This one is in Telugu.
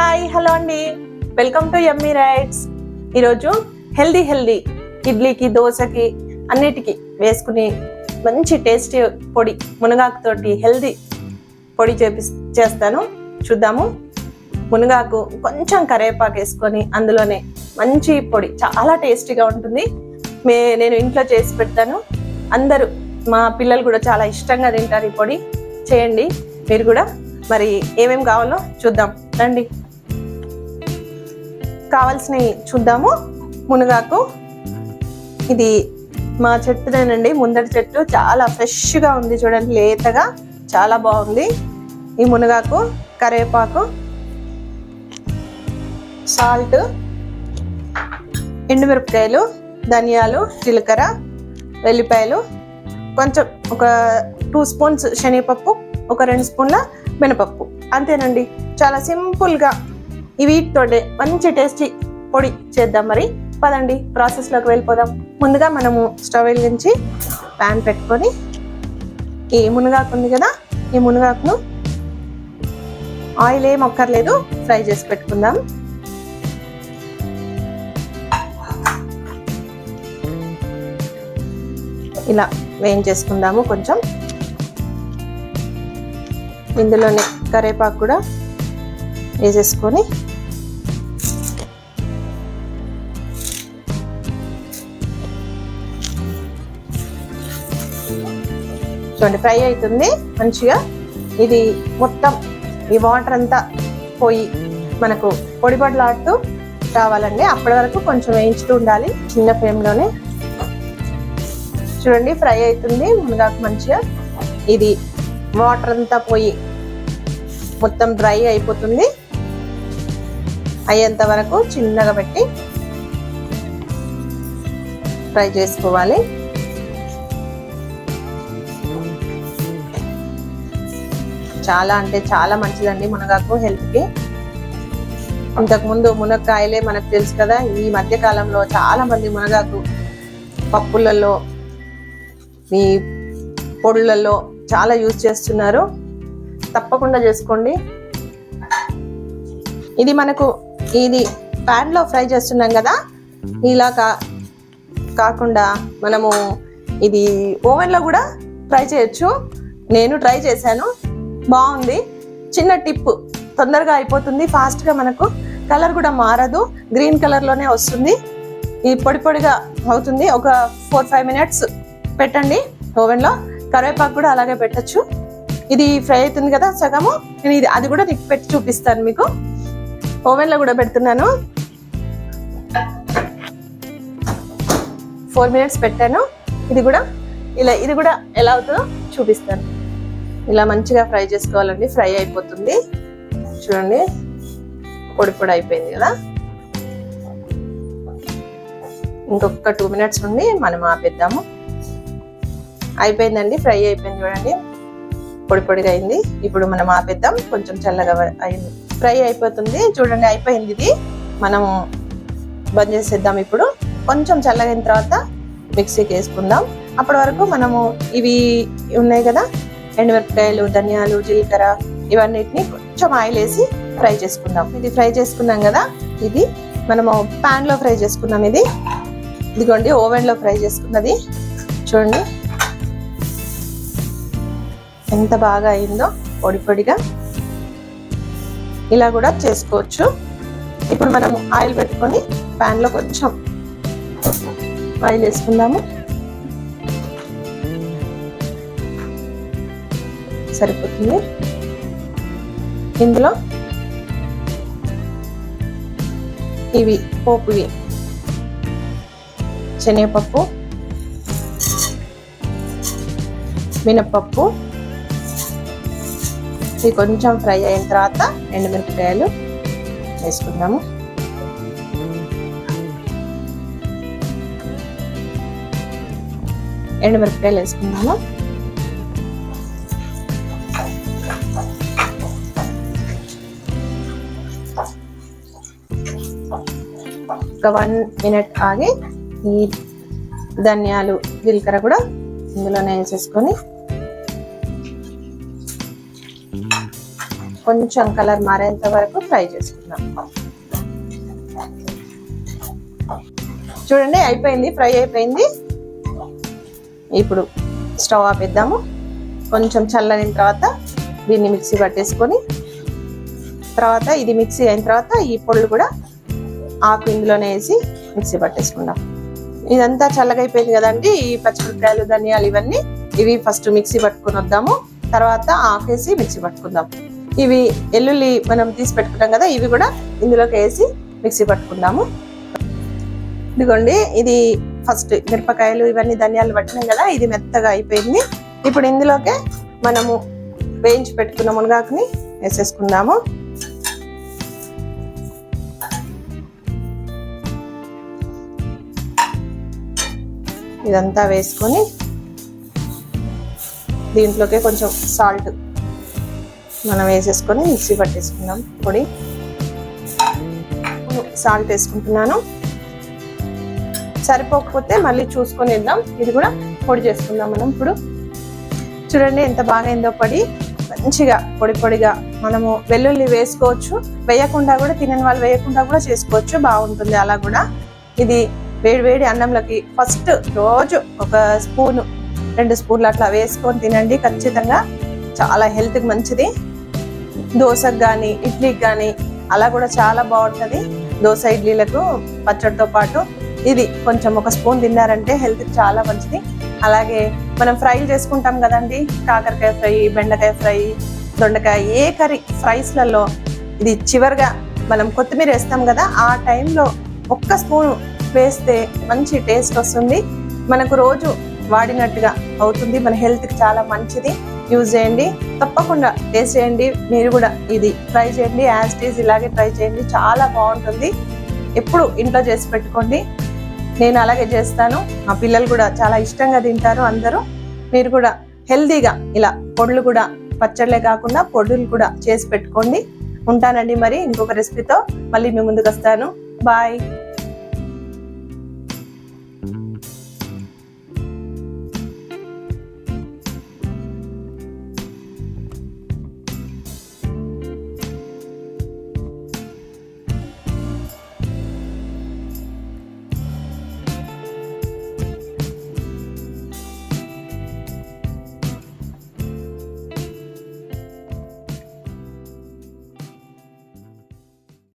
హాయ్ హలో అండి. Welcome to Emmy rights. ఈరోజు హెల్దీ హెల్దీ ఇడ్లీకి దోశకి అన్నిటికీ వేసుకుని మంచి టేస్టీ పొడి మునగాకుతోటి హెల్దీ పొడి చేపి చేస్తాను. చూద్దాము. మునగాకు కొంచెం కరేపాకు వేసుకొని అందులోనే మంచి పొడి చాలా టేస్టీగా ఉంటుంది. మే నేను ఇంట్లో చేసి పెడతాను. అందరూ మా పిల్లలు కూడా చాలా ఇష్టంగా తింటారు ఈ పొడి. చేయండి మీరు కూడా. మరి ఏమేమి కావాలో చూద్దాం. రండి. కావాల్సినవి చూద్దాము. మునగాకు. ఇది మా చెట్టుదేనండి ముందటి చెట్టు. చాలా ఫ్రెష్గా ఉంది చూడండి లేతగా. చాలా బాగుంది. ఈ మునగాకు కరివేపాకు సాల్ట్ ఎండుమిరపకాయలు ధనియాలు జీలకర్ర వెల్లిపాయలు. కొంచెం ఒక టూ స్పూన్స్ శనగపప్పు ఒక రెండు స్పూన్ల మినపప్పు. అంతేనండి. చాలా సింపుల్గా ఈ వీటితోటే మంచి టేస్టీ పొడి చేద్దాం మరి. పదండి ప్రాసెస్లోకి వెళ్ళిపోదాం. ముందుగా మనము స్టవ్ వెలిగించి ప్యాన్ పెట్టుకొని ఈ మునగాకు ఉంది కదా ఈ మునగాకును ఆయిల్ ఏం అక్కర్లేదు ఫ్రై చేసి పెట్టుకుందాం. ఇలా వేయించేసుకుందాము కొంచెం. ఇందులోనే కరేపాకు కూడా వేసేసుకొని చూడండి ఫ్రై అవుతుంది. మంచిగా ఇది మొత్తం ఈ వాటర్ అంతా పోయి మనకు పొడి పొడిలాడుతూ రావాలండి. అప్పటి వరకు కొంచెం వేయించుతూ ఉండాలి చిన్న ఫ్లేమ్లోనే. చూడండి ఫ్రై అవుతుంది. మునగాకు మంచిగా ఇది వాటర్ అంతా పోయి మొత్తం డ్రై అయిపోతుంది. అయ్యేంత వరకు చిన్నగా పెట్టి ఫ్రై చేసుకోవాలి. చాలా అంటే చాలా మంచిదండి మునగాకు హెల్త్కి ఇంతకుముందు మునక్కాయలే మనకు తెలుసు కదా ఈ మధ్య కాలంలో చాలా మంది మునగాకు పప్పులలో మీ పొడులలో చాలా యూజ్ చేస్తున్నారు. తప్పకుండా చేసుకోండి. ఇది మనకు ఇది ప్యాన్లో ఫ్రై చేస్తున్నాం కదా ఇలా కా కాకుండా మనము ఇది ఓవెన్లో కూడా ట్రై చేయొచ్చు. నేను ట్రై చేశాను. బాగుంది. చిన్న టిప్ తొందరగా అయిపోతుంది ఫాస్ట్గా మనకు కలర్ కూడా మారదు. గ్రీన్ కలర్లోనే వస్తుంది. ఈ పొడి పొడిగా అవుతుంది. ఒక ఫోర్ ఫైవ్ మినిట్స్ పెట్టండి ఓవెన్లో. కరివేపాకు కూడా అలాగే పెట్టచ్చు. ఇది ఫ్రై అవుతుంది కదా సగము. నేను ఇది అది కూడా నీకు పెట్టి చూపిస్తాను మీకు. ఓవెన్లో కూడా పెడుతున్నాను. ఫోర్ మినిట్స్ పెట్టాను. ఇది కూడా ఇలా ఇది కూడా ఎలా అవుతుందో చూపిస్తాను. ఇలా మంచిగా ఫ్రై చేసుకోవాలండి. ఫ్రై అయిపోతుంది. చూడండి. పొడి పొడి అయిపోయింది కదా. ఇంకొక టూ మినిట్స్ ఉండి మనం ఆపేద్దాము. అయిపోయిందండి. ఫ్రై అయిపోయింది చూడండి. పొడి పొడిగా అయింది. ఇప్పుడు మనం ఆపేద్దాం. కొంచెం చల్లగా అయింది. ఫ్రై అయిపోతుంది. చూడండి అయిపోయింది ఇది. మనం బంద్ చేసేద్దాం ఇప్పుడు. కొంచెం చల్లగైన తర్వాత మిక్సీకి వేసుకుందాం. అప్పటి వరకు మనము ఇవి ఉన్నాయి కదా. ఎండుమిరపకాయలు ధనియాలు జీలకర్ర ఇవన్నిటిని కొంచెం ఆయిల్ వేసి ఫ్రై చేసుకుందాం. ఇది ఫ్రై చేసుకున్నాం కదా ఇది మనము pan లో ఫ్రై చేసుకున్నాం ఇది. ఇదిగోండి ఓవెన్లో లో ఫ్రై చేసుకున్నది. చూడండి. ఎంత బాగా అయిందో పొడి పొడిగా. ఇలా కూడా చేసుకోవచ్చు. ఇప్పుడు మనం ఆయిల్ పెట్టుకొని ప్యాన్లో కొంచెం ఆయిల్ వేసుకుందాము. సరిపోతుంది. ఇందులో ఇవి పోపువి శనగపప్పు మినప్పప్పు ఇది కొంచెం ఫ్రై అయిన తర్వాత ఎండుమిరపకాయలు వేసుకుందాము. ఎండుమిరపకాయలు వేసుకుందాము. ఒక వన్ మినిట్ ఆగి ఈ ధనియాలు జీలకర్ర కూడా ఇందులోనే వేసేసుకొని కొంచెం కలర్ మారేంత వరకు ఫ్రై చేసుకుందాం. చూడండి అయిపోయింది ఫ్రై అయిపోయింది. ఇప్పుడు స్టవ్ ఆపేద్దాము. కొంచెం చల్లనిన తర్వాత దీన్ని మిక్సీ పట్టేసుకొని తర్వాత ఇది మిక్సీ అయిన తర్వాత ఈ పొళ్ళు కూడా ఆకు ఇందులోనే వేసి మిక్సీ పట్టేసుకుందాం. ఇదంతా చల్లగా అయిపోయింది కదండి. ఈ పచ్చిమిరపకాయలు ధనియాలు ఇవన్నీ ఇవి ఫస్ట్ మిక్సీ పట్టుకుని వద్దాము. తర్వాత ఆకేసి మిక్సీ పట్టుకుందాం. ఇవి ఎల్లుల్లి మనం తీసి పెట్టుకుంటాం కదా ఇవి కూడా ఇందులోకి వేసి మిక్సీ పట్టుకుందాము. ఇదిగోండి ఇది ఫస్ట్ మిరపకాయలు ఇవన్నీ ధనియాలు పట్టినాం కదా ఇది మెత్తగా అయిపోయింది. ఇప్పుడు ఇందులోకే మనము వేయించి పెట్టుకున్న మునగాకుని వేసేసుకుందాము. ఇదంతా వేసుకొని దీంట్లోకి కొంచెం సాల్ట్ మనం వేసేసుకొని మిక్సీ పట్టేసుకుందాం పొడి. సాల్ట్ వేసుకుంటున్నాను. సరిపోకపోతే మళ్ళీ చూసుకొని ఇద్దాం ఇది కూడా పొడి చేసుకుందాం మనం ఇప్పుడు. చూడండి ఎంత బాగా అయిందో పడి. మంచిగా పొడి పొడిగా మనము వెల్లుల్లి వేసుకోవచ్చు. వేయకుండా కూడా తినని వాళ్ళు వేయకుండా కూడా చేసుకోవచ్చు. బాగుంటుంది అలా కూడా. ఇది వేడి వేడి అన్నంలోకి ఫస్ట్ రోజు ఒక స్పూను రెండు స్పూన్లు అట్లా వేసుకొని తినండి ఖచ్చితంగా. చాలా హెల్త్కి మంచిది. దోశకు కానీ ఇడ్లీకి కానీ అలా కూడా చాలా బాగుంటుంది. దోశ ఇడ్లీలకు పచ్చడితో పాటు ఇది కొంచెం ఒక స్పూన్ తిన్నారంటే హెల్త్కి చాలా మంచిది. అలాగే మనం ఫ్రైలు చేసుకుంటాం కదండి కాకరకాయ ఫ్రై బెండకాయ ఫ్రై దొండకాయ ఏ కర్రీ ఫ్రైస్లలో ఇది చివరిగా మనం కొత్తిమీర వేస్తాం కదా ఆ టైంలో ఒక్క స్పూన్ వేస్తే మంచి టేస్ట్ వస్తుంది. మనకు రోజు వాడినట్టుగా అవుతుంది. మన హెల్త్కి చాలా మంచిది. యూజ్ చేయండి. తప్పకుండా టేస్ట్ చేయండి. మీరు కూడా ఇది ట్రై చేయండి. యాజ్ టీజ్ ఇలాగే ట్రై చేయండి. చాలా బాగుంటుంది. ఎప్పుడు ఇంట్లో చేసి పెట్టుకోండి. నేను అలాగే చేస్తాను. మా పిల్లలు కూడా చాలా ఇష్టంగా తింటారు అందరూ. మీరు కూడా హెల్తీగా ఇలా పొడులు కూడా పచ్చళ్ళే కాకుండా పొడులు కూడా చేసి పెట్టుకోండి. ఉంటానండి మరి ఇంకొక రెసిపీతో మళ్ళీ మీ ముందుకు వస్తాను. బాయ్